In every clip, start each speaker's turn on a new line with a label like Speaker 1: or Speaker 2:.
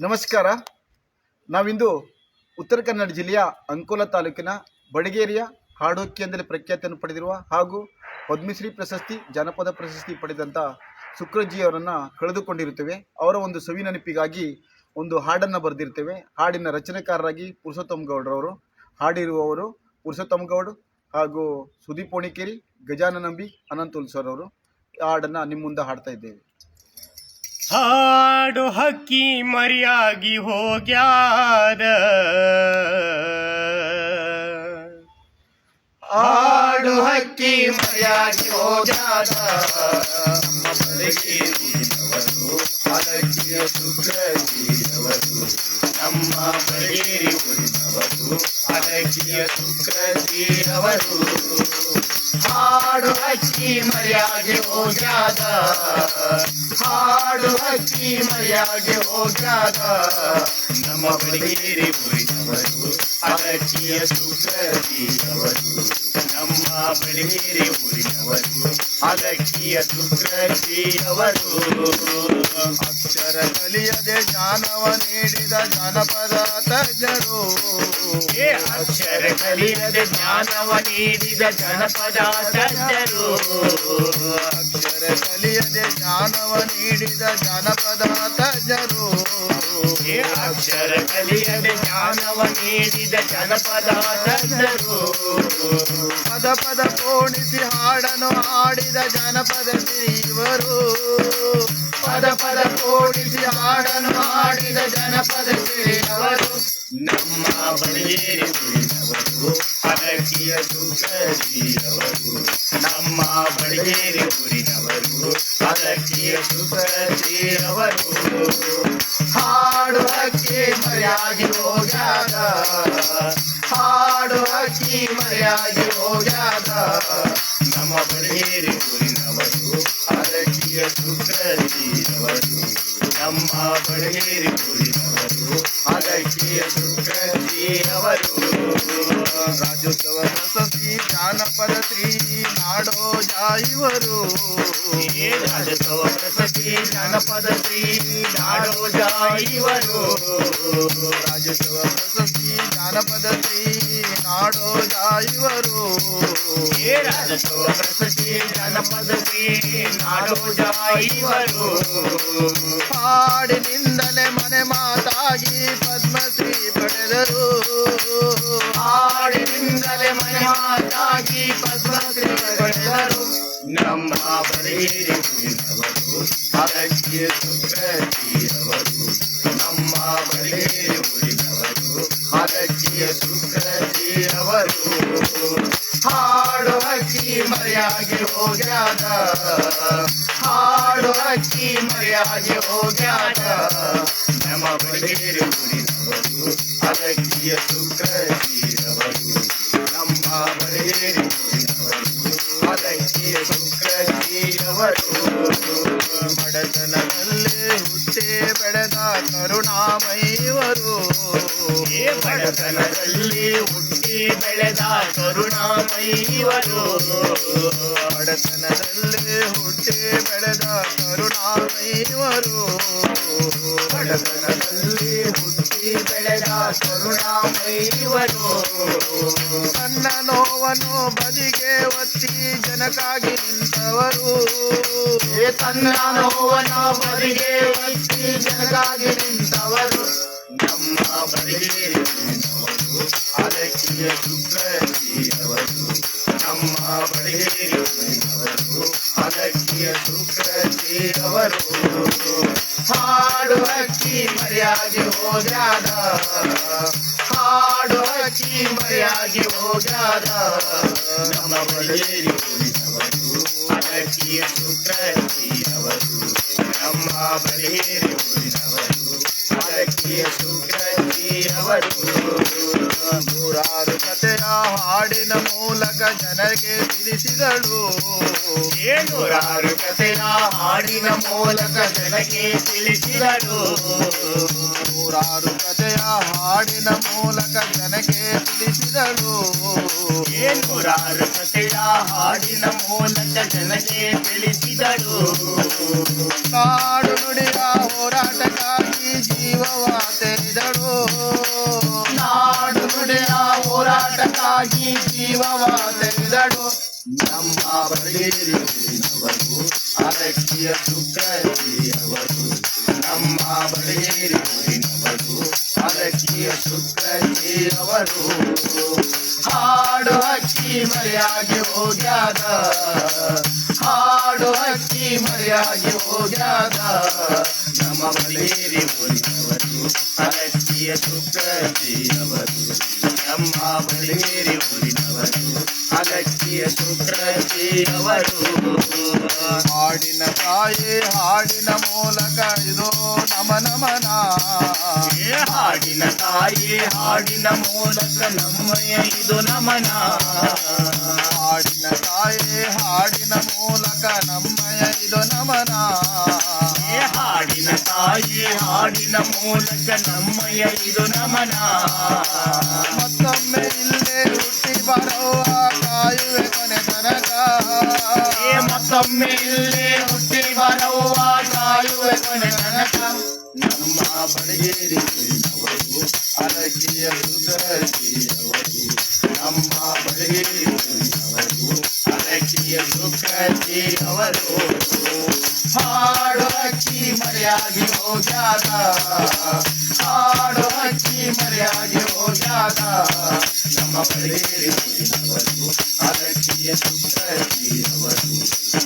Speaker 1: ನಮಸ್ಕಾರ. ನಾವಿಂದು ಉತ್ತರ ಕನ್ನಡ ಜಿಲ್ಲೆಯ ಅಂಕೋಲ ತಾಲೂಕಿನ ಬಡಗೇರಿಯ ಹಾಡೋಕ್ಕಿ ಅಂದರೆ ಪ್ರಖ್ಯಾತಿಯನ್ನು ಪಡೆದಿರುವ ಹಾಗೂ ಪದ್ಮಶ್ರೀ ಪ್ರಶಸ್ತಿ, ಜಾನಪದ ಪ್ರಶಸ್ತಿ ಪಡೆದಂಥ ಅವರನ್ನು ಕಳೆದುಕೊಂಡಿರುತ್ತೇವೆ. ಅವರ ಒಂದು ಸವಿ ನೆನಪಿಗಾಗಿ ಒಂದು ಹಾಡನ್ನು ಬರೆದಿರ್ತೇವೆ. ಹಾಡಿನ ರಚನೆಕಾರರಾಗಿ ಪುರುಷೋತ್ತಮ್ ಗೌಡ್ರವರು ಹಾಡಿರುವವರು ಪುರುಷೋತ್ತಮ್ ಗೌಡ್ ಹಾಗೂ ಸುದೀಪ್ ಓಣಿಕೇರಿ ಗಜಾನನಂಬಿ ಅನಂತ್ ಸರ್ ಅವರು ಹಾಡನ್ನು ನಿಮ್ಮ ಮುಂದೆ ಹಾಡ್ತಾ ಇದ್ದೇವೆ.
Speaker 2: ಹಾಡು ಹಕ್ಕಿ ಮರಿಯಾಗಿ ಹೋಗ್ಯಾದ.
Speaker 1: ಹಾಡು ಹಕ್ಕಿ ಮರಿಯಾಗಿ ಹೋಗ್ಯಾದ. ನಮ್ಮ ಬಡಗೇರಿ ಊರಿನವರು ಅಲಕ್ಕಿಯ ಸುಗ್ರಜಿಯವರು ಹಾಡು ಅಕ್ಕಿ ಮರೆಯಾಗಿ ಹೋಗ್ಯಾದ. ಹಾಡು ಅಕ್ಕಿ ಮರೆಯಾಗಿ ಹೋಗ್ಯಾದ. ನಮ್ಮ ಬಳಿಗೇರಿ ಊರಿನವರು ಅಲಕ್ಕಿಯ ಸುಖದಿಯವರು ನಮ್ಮ ಬಳಿಗೇರಿ ಊರಿನವರು ಅಲಕ್ಕಿಯ ಸುಖದಿಯವರು ಅಕ್ಷರ ಕಲಿಯದೆ ಜಾನವ ನೀಡಿದ ಜನಪದ ತಜ್ಞರು.
Speaker 2: ಅಕ್ಷರ ಕಲಿಯದೆ ಜ್ಞಾನವ ನೀಡಿದ ಜನಪದ ತಜ್ಞರು
Speaker 1: ಅಕ್ಷರ ಕಲಿಯದೆ ಜ್ಞಾನವ ನೀಡಿದ ಜನಪದ ತಜ್ಞರು
Speaker 2: ಏ ಅಕ್ಷರ ಕಲಿಯದೆ ಜ್ಞಾನವ ನೀಡಿದ ಜನಪದ ತಜ್ಞರು
Speaker 1: ಪದ ಪದ ಕೋಣಿಸಿ ಹಾಡನು ಹಾಡಿದ ಜನಪದ ಸಿರಿವರು ಪದ ಪದ ಕೋಣಿಸಿ ಹಾಡನು ಹಾಡಿದ ಜನಪದ ಸಿರಿಯವರು
Speaker 2: ನಮ್ಮ ಬಳಿಯೇ ಉಳಿದವರು ಅಲಕಿಯ ಸುಖದಿಯವರು ನಮ್ಮ ಬಳಿಯೇ ಉಳಿದವರು ಅಲಕಿಯ ಸುಖದಿಯವರು
Speaker 1: ಹಾಡು ಹಕ್ಕಿ ಮರೆಯಾಗಿ ಹೋಗ್ಯಾದ ಹಾಡು ಹಕ್ಕಿ ಮರೆಯಾಗಿ ಹೋಗ್ಯಾದ.
Speaker 2: ನಮ್ಮ ಬಳಿಯೇ ಉಳಿದವರು ಅಲಕಿಯ ಸುಖದಿಯವರು ನಮ್ಮ ಬಳಿಯೇ ಸುಖಜಿಯವರು
Speaker 1: ರಾಜ್ಯೋತ್ಸವ ಪ್ರಶಸ್ತಿ ಜಾನಪದ ಶ್ರೀ ನಾಡೋ ಜಾಯಿವರು.
Speaker 2: ಏ ರಾಜಸವ ಪ್ರಶಸ್ತಿ ಜಾನಪದ ಶ್ರೀ ನಾಡೋ ಜಾಯಿವರು.
Speaker 1: ರಾಜ್ಯೋತ್ಸವ ಪ್ರಶಸ್ತಿ ಜಾನಪದ ಶ್ರೀ ನಾಡೋ ಜಾಯಿವರು.
Speaker 2: ಏ ರಾಜಸವ ಪ್ರಶಸ್ತಿ ಜಾನಪದ ಶ್ರೀ ನಾಡೋ ಜಾಯಿವರು.
Speaker 1: ಹಾಡಿನಿಂದಲೇ ಮನೆ ಮಾತಾಗಿ ಪಡೆದರು
Speaker 2: ಹಾಡಿನಿಂದಲೇ ಮನೆ ಮಾತಾಗಿ ಪದ್ಮಶ್ರೀ ಪಡೆದರು ನಮ್ಮ ಬರೇರಿ ಊರಿನವರು ಅಲಕ್ಕಿಯ ಸುಖಜಿಯವರು ನಮ್ಮ ಬರೇರಿ ಉಳಿದವರು ಅದಕ್ಕೆ ಸುಖಜಿಯವರು
Speaker 1: ಹಾಡು ಹಕ್ಕಿ ಮರೆಯಾಗಿ ಹೋಗ್ಯಾದ. ಹಕ್ಕಿ ಮರೆಯಾಗಿ ಹೋಗ್ಯಾದ.
Speaker 2: ನಮ್ಮ ಬರೇರಿ ಊರಿನವರು ಅದಕ್ಕಿಯ ಸುಖಜಿಯವರು ನಮ್ಮ ಬರೇರಿ ಊರಿನವರು ಅದಕ್ಕಿಯ ಸುಖಜಿಯವರು
Speaker 1: ಬಡತನದಲ್ಲೇ ಹುಟ್ಟಿ ಬೆಳೆದ ಕರುಣಾಮಯಿವರು
Speaker 2: ಏ ಬಡತನದಲ್ಲಿ ಹುಟ್ಟಿ ಬೆಳೆದ ಕರುಣಾಮಯಿವರು
Speaker 1: ಬಡತನದಲ್ಲೇ ಹುಟ್ಟಿ ಬೆಳೆದ ಕರುಣಾಮಯಿವರು
Speaker 2: ಬಡತನದಲ್ಲಿ ಹುಟ್ಟಿ ಬೆಳೆದ ಕರುಣಾಮಯಿವರು
Speaker 1: ತನ್ನ ನೋವನ್ನು ಬದಿಗೆ ಒತ್ತಿ ಜನಕ್ಕಾಗಿ ನಿಂತವರು.
Speaker 2: ತನ್ನ ನೋವನ ಬದಿಗೆ ಒತ್ತಿ ಜನಕ್ಕಾಗಿ ನಿಂತವರು. ನಮ್ಮ ಬದಿಗೆ ನಿಂತವರು. ಸುಪ್ರತಿಯವರು ನಮ್ಮ ಬದಿಗೆ ನಿಂತವರು.
Speaker 1: ಹಾಡು ಹಕ್ಕಿ ಮರೆಯಾಗಿ ಹೋಗ್ಯಾದ ಹಾಡು ಹಕ್ಕಿ ಮರೆಯಾಗಿ ಹೋಗ್ಯಾದ
Speaker 2: ನಮ್ಮ ಬಳಿಯೇರಿ ಉಳಿದವರು ಅಲಕಿಯ ಸುಪ್ರತಿಯವರು ನಮ್ಮ ಬಳಿಯೇರಿ ಉಳಿದವರು ಅಲಕಿಯ ಸುಪ್ರತಿಯವರು
Speaker 1: ನೂರಾರು ಕಥೆಯ ಹಾಡಿನ ಮೂಲಕ ಜನರಿಗೆ ತಿಳಿಸಿದಳು
Speaker 2: ಏನೂರಾರು ಕಥೆಯ ಹಾಡಿನ ಮೂಲಕ ಜನಕ್ಕೆ ತಿಳಿಸಿದಳು
Speaker 1: ನೂರಾರು ಕಥೆಯ ಹಾಡಿನ ಮೂಲಕ ಜನಕ್ಕೆ ತಿಳಿಸಿದಳು
Speaker 2: ಏನೂರಾರು ಕಥೆಯ ಹಾಡಿನ ಮೂಲಕ ಜನಕ್ಕೆ ತಿಳಿಸಿದಳು
Speaker 1: ನಾಡು ನುಡಿಯ ಹೋರಾಟಕ್ಕಾಗಿ ಜೀವವ ತೆರೆದಳು
Speaker 2: ನಾಡು ನುಡಿಯ ಹೋರಾಟಕ್ಕಾಗಿ ಜೀವವ ತೆಗೆದಳು ನಮ್ಮ ಬಡಗೇರಿ ಅದಕ್ಕಿಯ ಸುಕ್ಕರಿಯವರು ನಮ್ಮ ಬಡಗೇರಿ ಅದಕ್ಕಿಯ ಸುಕ್ಕರಿಯವರು ಹಾಡು ಹಕ್ಕಿ ಮರೆಯಾಗಿ ಹೋಗ್ಯಾದ. ಹಾಡು ಹಕ್ಕಿ ಮರೆಯಾಗಿ ಹೋಗ್ಯಾದ. ನಮ್ಮ ಬಡಗೇರಿ ಊರಿನವರು ಅರಕ್ಕಿಯ ನಮ್ಮ ಬಡಗೇರಿ ಊರಿನವರು ಅಗತ್ಯ ಸುಕ್ರಜಿಯವರು
Speaker 1: ಹಾಡಿನ ತಾಯಿ, ಹಾಡಿನ ಮೂಲಕ ಇದು ನಮ ನಮನ
Speaker 2: ಹಾಡಿನ ತಾಯಿ ಹಾಡಿನ ಮೂಲಕ ನಮ್ಮಯ ಇದು ನಮನ
Speaker 1: ಹಾಡಿನ ತಾಯಿ ಹಾಡಿನ ಮೂಲಕ ನಮ್ಮಯ ಇದು ನಮನ
Speaker 2: ಹಾಡಿನ ತಾಯಿ ಹಾಡಿನ ಮೂಲಕ ನಮ್ಮಯ ಇದು ನಮನ
Speaker 1: ಮತ್ತೊಮ್ಮೆ ಇಲ್ಲೇ ಹುಟ್ಟಿ ಬರುವ ಕಾಯುವೆ ಕೊನೆ ತನಕ
Speaker 2: ಏ ಮತ್ತೊಮ್ಮೆ ಇಲ್ಲೇ ಹುಟ್ಟಿ ಬರುವ ಕಾಯುವೆ ಕೊನೆ ತನಕ ನಮ್ಮ ಬಡಗೇರಿ ಊರಿನವರು
Speaker 1: ಅಲಗಿಯ ಸುಗತಿಯವರು
Speaker 2: ನಮ್ಮ ಬಡಗೇರಿ ಊರಿನವರು ಅಲಕಿಯ ಸುಖಜಿಯವರು ಹಾಡು ಹಕ್ಕಿ ಮರೆಯಾಗಿ ಹೋಗ್ಯಾದ ನಮ್ಮ ಬಡಗೇರಿ ಊರಿನವರು ಅಲಕಿಯ ಸುಖಜಿಯವರು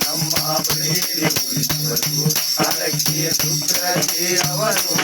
Speaker 2: ನಮ್ಮ ಬಡಗೇರಿ ಊರಿನವರು ಅಲಕಿಯ ಸುಖಜಿಯವರು